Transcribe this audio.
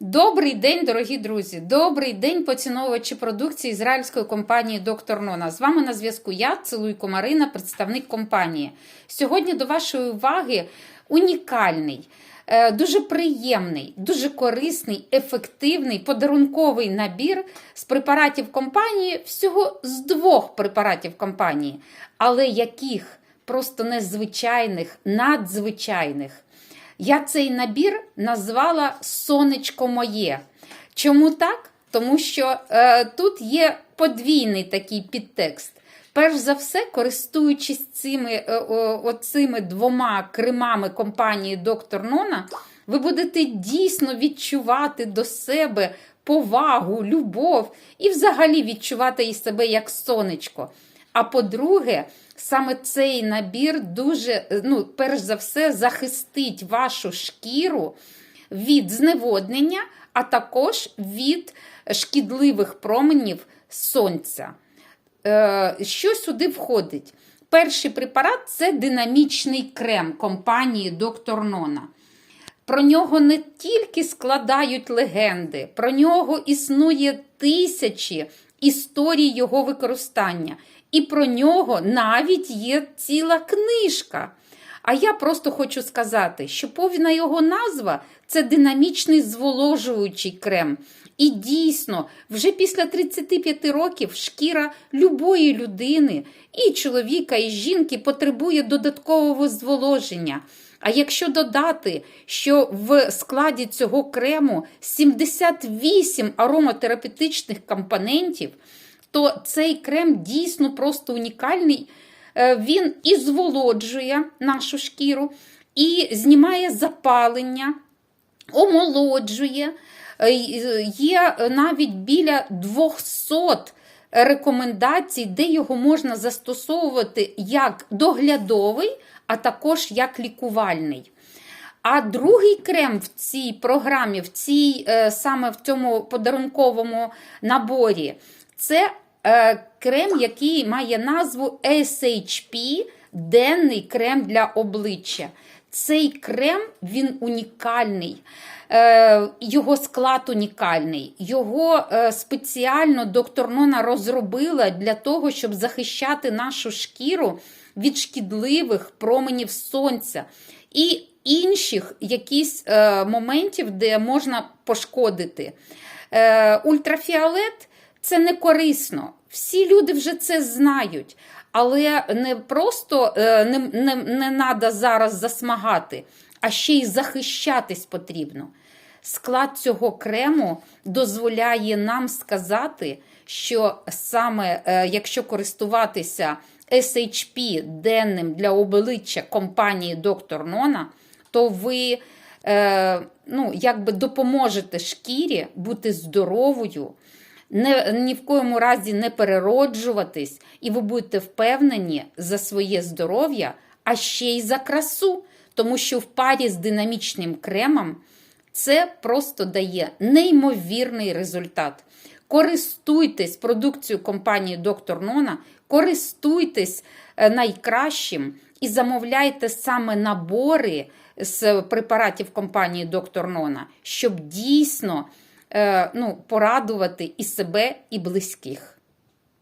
Добрий день, дорогі друзі! Добрий день, поціновувачі продукції ізраїльської компанії Доктор Нона. З вами на зв'язку я, Целуйко Марина, представник компанії. Сьогодні до вашої уваги унікальний, е, дуже приємний, дуже корисний, ефективний подарунковий набір з препаратів компанії, всього з двох препаратів компанії, але яких просто незвичайних, надзвичайних. Я цей набір назвала Сонечко моє. Чому так? Тому що е, тут є подвійний такий підтекст. Перш за все, користуючись цими е, оцими двома кремами компанії Доктор Нона, ви будете дійсно відчувати до себе повагу, любов і взагалі відчувати і себе як сонечко. А по-друге, саме цей набір дуже, ну, перш за все, захистить вашу шкіру від зневоднення, а також від шкідливих променів сонця. Е, Що сюди входить? Перший препарат це динамічний крем компанії Доктор Нона. Про нього не тільки складають легенди, про нього існує тисячі історій його використання. І про нього навіть є ціла книжка. А я просто хочу сказати, що повна його назва це динамічний зволожуючий крем. І дійсно, вже після 35 років шкіра любої людини, і чоловіка, і жінки потребує додаткового зволоження. А якщо додати, що в складі цього крему 78 ароматерапевтичних компонентів, то цей крем дійсно просто унікальний. Е, Він і зволоджує нашу шкіру, і знімає запалення, омолоджує. Е, Є навіть біля 200 рекомендацій, де його можна застосовувати як доглядовий, а також як лікувальний. А другий крем в цій програмі, в цій, е, саме в цьому подарунковому наборі, це е, крем, який має назву SHP денний крем для обличчя. Цей крем він унікальний. Е, Його склад унікальний. Його е, спеціально доктор Нона розробила для того, щоб захищати нашу шкіру від шкідливих променів сонця і інших якісь е, моментів, де можна пошкодити. Е, Ультрафіолет це не корисно. Всі люди вже це знають. Але не просто е, не, не, не треба зараз засмагати, а ще й захищатись потрібно. Склад цього крему дозволяє нам сказати, що саме е, якщо користуватися SHP денним для обличчя компанії Доктор Нона, то ви е, ну, якби допоможете шкірі бути здоровою, не, ні в коєму разі не перероджуватись, і ви будете впевнені за своє здоров'я, а ще й за красу, тому що в парі з динамічним кремом це просто дає неймовірний результат. Користуйтесь продукцією компанії Доктор Нона, користуйтесь е, найкращим і замовляйте саме набори з препаратів компанії Доктор Нона, щоб дійсно ну, порадувати і себе, і близьких.